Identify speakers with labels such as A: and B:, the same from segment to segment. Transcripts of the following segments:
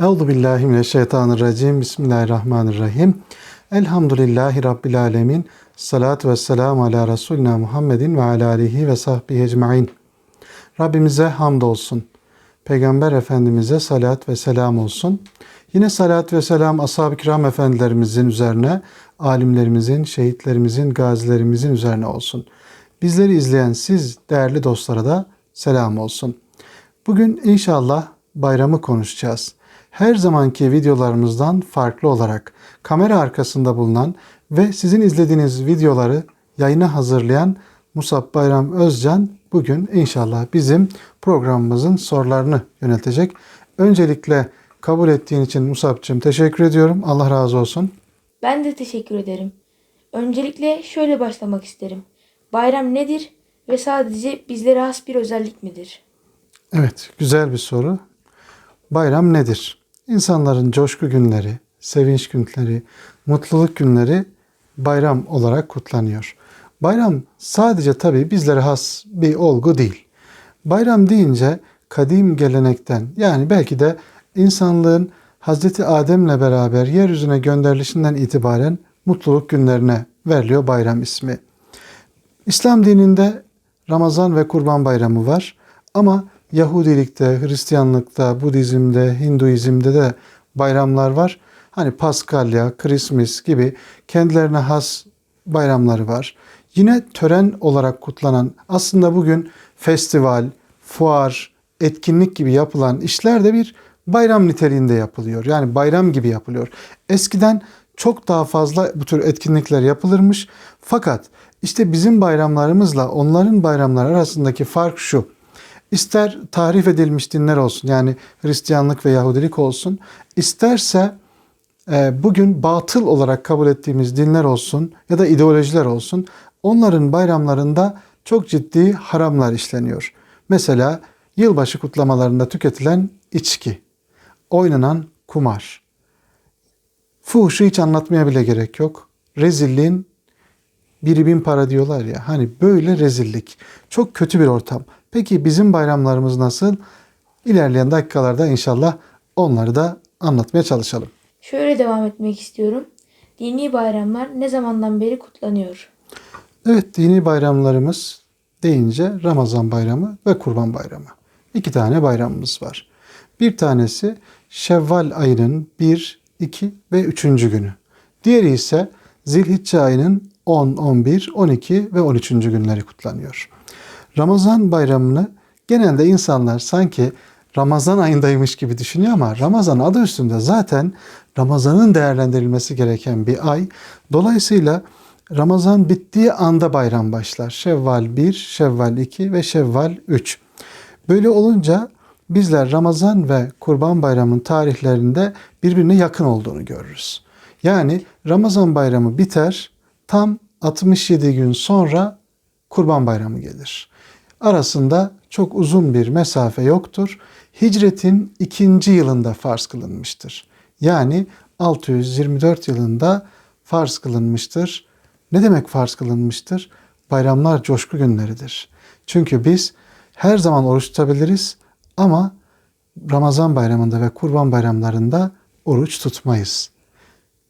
A: Euzu billahi mineşşeytanirracim. Bismillahirrahmanirrahim. Elhamdülillahi rabbil alamin. Salatu vesselamu ala Resulina Muhammedin ve ala alihi ve sahbihi ecmaîn. Rabbimize hamdolsun. Peygamber Efendimiz'e salat ve selam olsun. Yine salat ve selam ashab-ı kiram efendilerimizin üzerine, alimlerimizin, şehitlerimizin, gazilerimizin üzerine olsun. Bizleri izleyen siz değerli dostlara da selam olsun. Bugün inşallah bayramı konuşacağız. Her zamanki videolarımızdan farklı olarak kamera arkasında bulunan ve sizin izlediğiniz videoları yayına hazırlayan Musab Bayram Özcan bugün inşallah bizim programımızın sorularını yöneltecek. Öncelikle kabul ettiğin için Musab'cığım teşekkür ediyorum. Allah razı olsun.
B: Ben de teşekkür ederim. Öncelikle şöyle başlamak isterim. Bayram nedir ve sadece bizlere has bir özellik midir?
A: Evet, güzel bir soru. Bayram nedir? İnsanların coşku günleri, sevinç günleri, mutluluk günleri bayram olarak kutlanıyor. Bayram sadece tabii bizlere has bir olgu değil. Bayram deyince kadim gelenekten yani belki de insanlığın Hazreti Adem'le beraber yeryüzüne gönderilişinden itibaren mutluluk günlerine veriliyor bayram ismi. İslam dininde Ramazan ve Kurban Bayramı var ama Yahudilikte, Hristiyanlıkta, Budizm'de, Hinduizm'de de bayramlar var. Hani Paskalya, Christmas gibi kendilerine has bayramları var. Yine tören olarak kutlanan aslında bugün festival, fuar, etkinlik gibi yapılan işler de bir bayram niteliğinde yapılıyor. Yani bayram gibi yapılıyor. Eskiden çok daha fazla bu tür etkinlikler yapılırmış. Fakat işte bizim bayramlarımızla onların bayramları arasındaki fark şu. İster tahrif edilmiş dinler olsun yani Hristiyanlık ve Yahudilik olsun. isterse e, bugün batıl olarak kabul ettiğimiz dinler olsun ya da ideolojiler olsun. Onların bayramlarında çok ciddi haramlar işleniyor. Mesela yılbaşı kutlamalarında tüketilen içki, oynanan kumar, fuhuşu hiç anlatmaya bile gerek yok. Rezilliğin biri bin para diyorlar ya hani böyle rezillik. Çok kötü bir ortam. Peki bizim bayramlarımız nasıl? İlerleyen dakikalarda inşallah onları da anlatmaya çalışalım.
B: Şöyle devam etmek istiyorum. Dini bayramlar ne zamandan beri kutlanıyor?
A: Evet dini bayramlarımız deyince Ramazan bayramı ve Kurban bayramı. İki tane bayramımız var. Bir tanesi Şevval ayının 1, 2 ve 3. günü. Diğeri ise Zilhicce ayının 10, 11, 12 ve 13. günleri kutlanıyor. Ramazan bayramını genelde insanlar sanki Ramazan ayındaymış gibi düşünüyor ama Ramazan adı üstünde zaten Ramazan'ın değerlendirilmesi gereken bir ay. Dolayısıyla Ramazan bittiği anda bayram başlar. Şevval 1, Şevval 2 ve Şevval 3. Böyle olunca bizler Ramazan ve Kurban Bayramı'nın tarihlerinde birbirine yakın olduğunu görürüz. Yani Ramazan Bayramı biter, tam 67 gün sonra Kurban Bayramı gelir. Arasında çok uzun bir mesafe yoktur. Hicretin ikinci yılında farz kılınmıştır. Yani 624 yılında farz kılınmıştır. Ne demek farz kılınmıştır? Bayramlar coşku günleridir. Çünkü biz her zaman oruç tutabiliriz ama Ramazan bayramında ve kurban bayramlarında oruç tutmayız.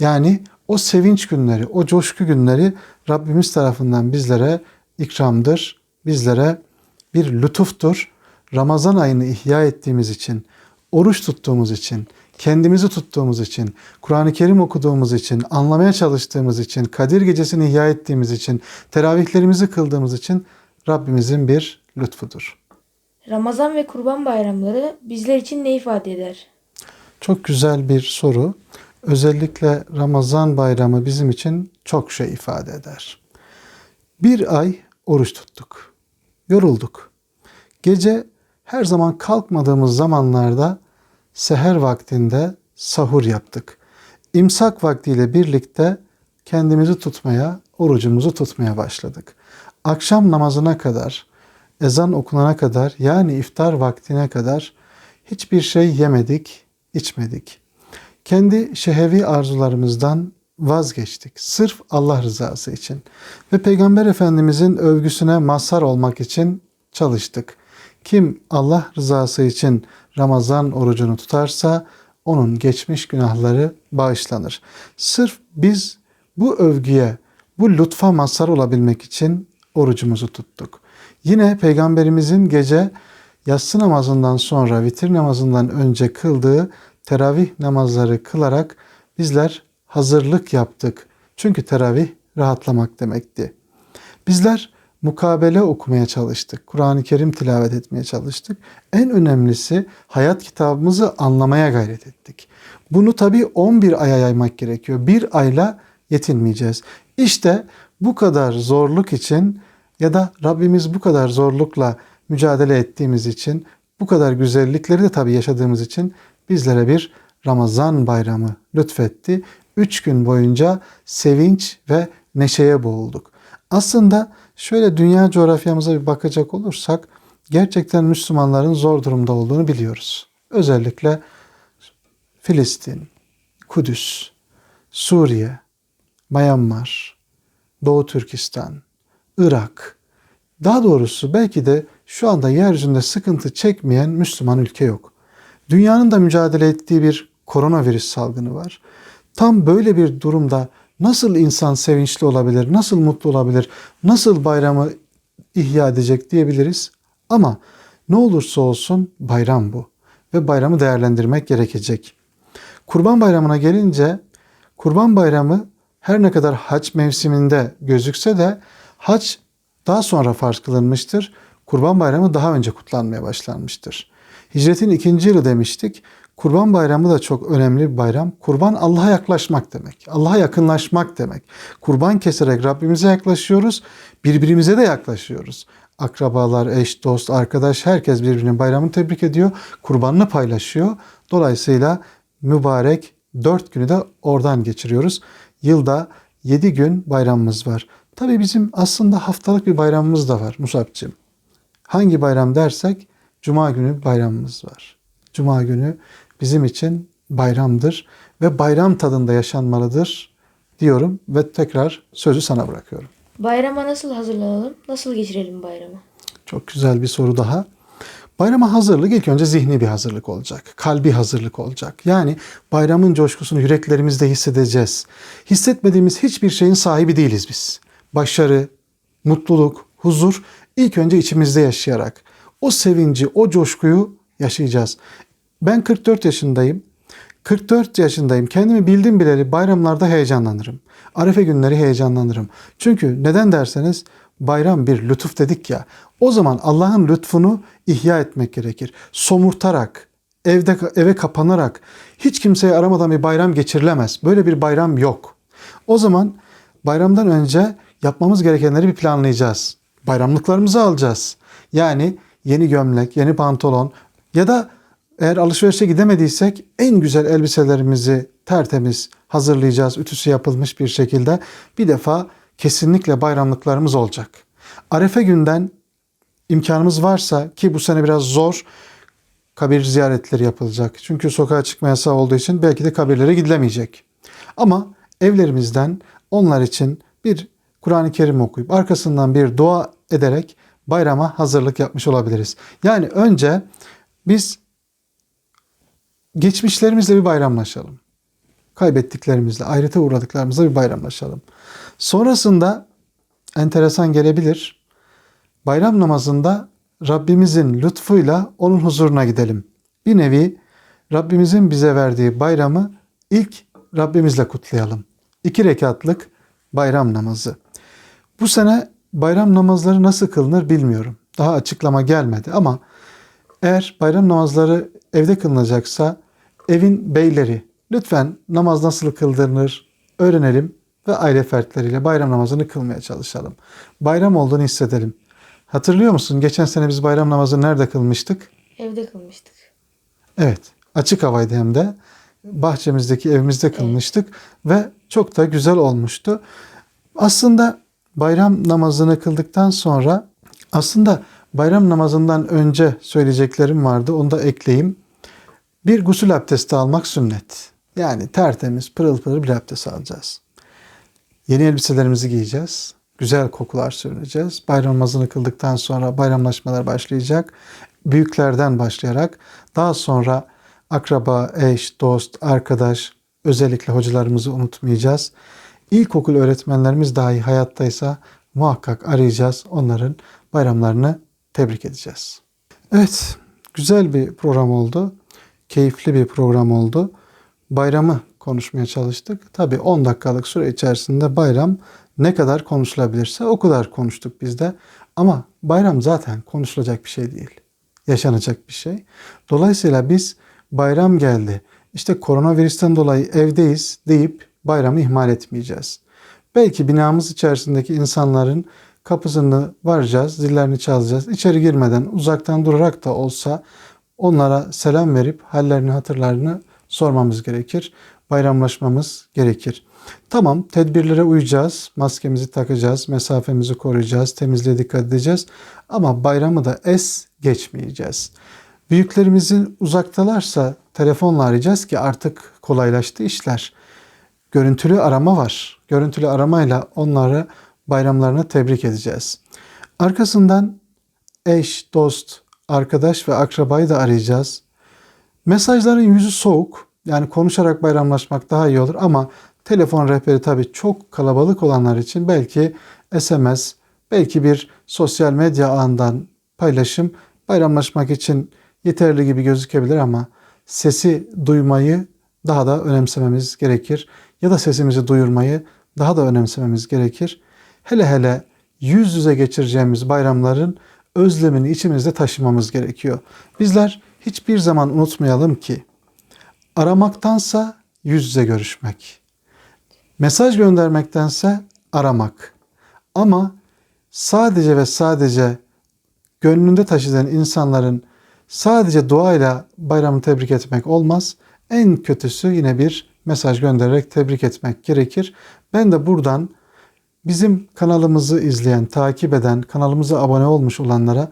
A: Yani o sevinç günleri, o coşku günleri Rabbimiz tarafından bizlere ikramdır, bizlere bir lütuftur. Ramazan ayını ihya ettiğimiz için, oruç tuttuğumuz için, kendimizi tuttuğumuz için, Kur'an-ı Kerim okuduğumuz için, anlamaya çalıştığımız için, Kadir Gecesi'ni ihya ettiğimiz için, teravihlerimizi kıldığımız için Rabbimizin bir lütfudur.
B: Ramazan ve Kurban bayramları bizler için ne ifade eder?
A: Çok güzel bir soru. Özellikle Ramazan bayramı bizim için çok şey ifade eder. Bir ay oruç tuttuk. Yorulduk. Gece her zaman kalkmadığımız zamanlarda seher vaktinde sahur yaptık. İmsak vaktiyle birlikte kendimizi tutmaya, orucumuzu tutmaya başladık. Akşam namazına kadar, ezan okunana kadar yani iftar vaktine kadar hiçbir şey yemedik, içmedik. Kendi şehevi arzularımızdan vazgeçtik. Sırf Allah rızası için. Ve Peygamber Efendimizin övgüsüne mazhar olmak için çalıştık. Kim Allah rızası için Ramazan orucunu tutarsa onun geçmiş günahları bağışlanır. Sırf biz bu övgüye, bu lütfa mazhar olabilmek için orucumuzu tuttuk. Yine Peygamberimizin gece yatsı namazından sonra vitir namazından önce kıldığı teravih namazları kılarak bizler hazırlık yaptık. Çünkü teravih rahatlamak demekti. Bizler mukabele okumaya çalıştık. Kur'an-ı Kerim tilavet etmeye çalıştık. En önemlisi hayat kitabımızı anlamaya gayret ettik. Bunu tabii 11 aya yaymak gerekiyor. Bir ayla yetinmeyeceğiz. İşte bu kadar zorluk için ya da Rabbimiz bu kadar zorlukla mücadele ettiğimiz için, bu kadar güzellikleri de tabii yaşadığımız için bizlere bir Ramazan bayramı lütfetti. Üç gün boyunca sevinç ve neşeye boğulduk. Aslında şöyle dünya coğrafyamıza bir bakacak olursak gerçekten Müslümanların zor durumda olduğunu biliyoruz. Özellikle Filistin, Kudüs, Suriye, Myanmar, Doğu Türkistan, Irak. Daha doğrusu belki de şu anda yeryüzünde sıkıntı çekmeyen Müslüman ülke yok. Dünyanın da mücadele ettiği bir koronavirüs salgını var. Tam böyle bir durumda nasıl insan sevinçli olabilir, nasıl mutlu olabilir, nasıl bayramı ihya edecek diyebiliriz. Ama ne olursa olsun bayram bu ve bayramı değerlendirmek gerekecek. Kurban Bayramı'na gelince Kurban Bayramı her ne kadar hac mevsiminde gözükse de hac daha sonra farz kılınmıştır. Kurban Bayramı daha önce kutlanmaya başlanmıştır. Hicretin ikinci yılı demiştik. Kurban Bayramı da çok önemli bir bayram. Kurban Allah'a yaklaşmak demek. Allah'a yakınlaşmak demek. Kurban keserek Rabbimize yaklaşıyoruz. Birbirimize de yaklaşıyoruz. Akrabalar, eş, dost, arkadaş herkes birbirinin bayramını tebrik ediyor. Kurbanını paylaşıyor. Dolayısıyla mübarek dört günü de oradan geçiriyoruz. Yılda yedi gün bayramımız var. Tabii bizim aslında haftalık bir bayramımız da var Musab'cığım. Hangi bayram dersek Cuma günü bayramımız var. Cuma günü bizim için bayramdır ve bayram tadında yaşanmalıdır diyorum ve tekrar sözü sana bırakıyorum.
B: Bayrama nasıl hazırlanalım? Nasıl geçirelim bayramı?
A: Çok güzel bir soru daha. Bayrama hazırlık ilk önce zihni bir hazırlık olacak. Kalbi hazırlık olacak. Yani bayramın coşkusunu yüreklerimizde hissedeceğiz. Hissetmediğimiz hiçbir şeyin sahibi değiliz biz. Başarı, mutluluk, huzur ilk önce içimizde yaşayarak o sevinci, o coşkuyu yaşayacağız. Ben 44 yaşındayım. 44 yaşındayım. Kendimi bildim bileli bayramlarda heyecanlanırım. Arefe günleri heyecanlanırım. Çünkü neden derseniz bayram bir lütuf dedik ya. O zaman Allah'ın lütfunu ihya etmek gerekir. Somurtarak, evde eve kapanarak hiç kimseyi aramadan bir bayram geçirilemez. Böyle bir bayram yok. O zaman bayramdan önce yapmamız gerekenleri bir planlayacağız. Bayramlıklarımızı alacağız. Yani yeni gömlek, yeni pantolon ya da eğer alışverişe gidemediysek en güzel elbiselerimizi tertemiz hazırlayacağız. Ütüsü yapılmış bir şekilde. Bir defa kesinlikle bayramlıklarımız olacak. Arefe günden imkanımız varsa ki bu sene biraz zor kabir ziyaretleri yapılacak. Çünkü sokağa çıkma yasağı olduğu için belki de kabirlere gidilemeyecek. Ama evlerimizden onlar için bir Kur'an-ı Kerim okuyup arkasından bir dua ederek bayrama hazırlık yapmış olabiliriz. Yani önce biz geçmişlerimizle bir bayramlaşalım. Kaybettiklerimizle, ayrıta uğradıklarımızla bir bayramlaşalım. Sonrasında enteresan gelebilir. Bayram namazında Rabbimizin lütfuyla onun huzuruna gidelim. Bir nevi Rabbimizin bize verdiği bayramı ilk Rabbimizle kutlayalım. İki rekatlık bayram namazı. Bu sene bayram namazları nasıl kılınır bilmiyorum. Daha açıklama gelmedi ama eğer bayram namazları evde kılınacaksa evin beyleri lütfen namaz nasıl kıldırılır öğrenelim ve aile fertleriyle bayram namazını kılmaya çalışalım. Bayram olduğunu hissedelim. Hatırlıyor musun? Geçen sene biz bayram namazını nerede kılmıştık?
B: Evde kılmıştık.
A: Evet. Açık havaydı hem de. Bahçemizdeki evimizde kılmıştık ve çok da güzel olmuştu. Aslında bayram namazını kıldıktan sonra aslında bayram namazından önce söyleyeceklerim vardı. Onu da ekleyeyim. Bir gusül abdesti almak sünnet. Yani tertemiz, pırıl pırıl bir abdest alacağız. Yeni elbiselerimizi giyeceğiz. Güzel kokular süreceğiz. Bayram namazını kıldıktan sonra bayramlaşmalar başlayacak. Büyüklerden başlayarak daha sonra akraba, eş, dost, arkadaş, özellikle hocalarımızı unutmayacağız. İlkokul öğretmenlerimiz dahi hayattaysa muhakkak arayacağız. Onların bayramlarını tebrik edeceğiz. Evet, güzel bir program oldu. Keyifli bir program oldu. Bayramı konuşmaya çalıştık. Tabii 10 dakikalık süre içerisinde bayram ne kadar konuşulabilirse o kadar konuştuk biz de. Ama bayram zaten konuşulacak bir şey değil. Yaşanacak bir şey. Dolayısıyla biz bayram geldi. İşte koronavirüsten dolayı evdeyiz deyip bayramı ihmal etmeyeceğiz. Belki binamız içerisindeki insanların kapısını varacağız, zillerini çalacağız. İçeri girmeden uzaktan durarak da olsa onlara selam verip hallerini hatırlarını sormamız gerekir. Bayramlaşmamız gerekir. Tamam tedbirlere uyacağız. Maskemizi takacağız. Mesafemizi koruyacağız. Temizliğe dikkat edeceğiz. Ama bayramı da es geçmeyeceğiz. Büyüklerimizin uzaktalarsa telefonla arayacağız ki artık kolaylaştı işler. Görüntülü arama var. Görüntülü aramayla onları bayramlarını tebrik edeceğiz. Arkasından eş, dost, arkadaş ve akrabayı da arayacağız. Mesajların yüzü soğuk. Yani konuşarak bayramlaşmak daha iyi olur ama telefon rehberi tabii çok kalabalık olanlar için belki SMS, belki bir sosyal medya ağından paylaşım bayramlaşmak için yeterli gibi gözükebilir ama sesi duymayı daha da önemsememiz gerekir. Ya da sesimizi duyurmayı daha da önemsememiz gerekir. Hele hele yüz yüze geçireceğimiz bayramların özlemini içimizde taşımamız gerekiyor. Bizler hiçbir zaman unutmayalım ki aramaktansa yüz yüze görüşmek. Mesaj göndermektense aramak. Ama sadece ve sadece gönlünde taşıdığın insanların sadece duayla bayramı tebrik etmek olmaz. En kötüsü yine bir mesaj göndererek tebrik etmek gerekir. Ben de buradan bizim kanalımızı izleyen, takip eden, kanalımıza abone olmuş olanlara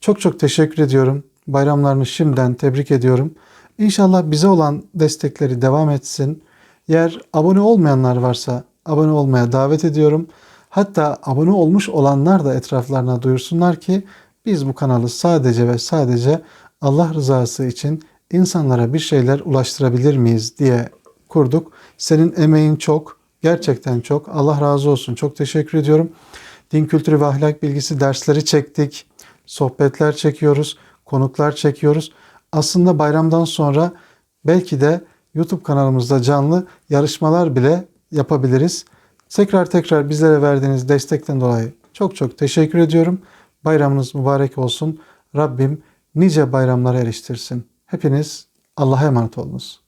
A: çok çok teşekkür ediyorum. Bayramlarını şimdiden tebrik ediyorum. İnşallah bize olan destekleri devam etsin. Eğer abone olmayanlar varsa abone olmaya davet ediyorum. Hatta abone olmuş olanlar da etraflarına duyursunlar ki biz bu kanalı sadece ve sadece Allah rızası için insanlara bir şeyler ulaştırabilir miyiz diye kurduk. Senin emeğin çok, gerçekten çok. Allah razı olsun. Çok teşekkür ediyorum. Din kültürü ve ahlak bilgisi dersleri çektik. Sohbetler çekiyoruz, konuklar çekiyoruz. Aslında bayramdan sonra belki de YouTube kanalımızda canlı yarışmalar bile yapabiliriz. Tekrar tekrar bizlere verdiğiniz destekten dolayı çok çok teşekkür ediyorum. Bayramınız mübarek olsun. Rabbim nice bayramlara eriştirsin. Hepiniz Allah'a emanet olunuz.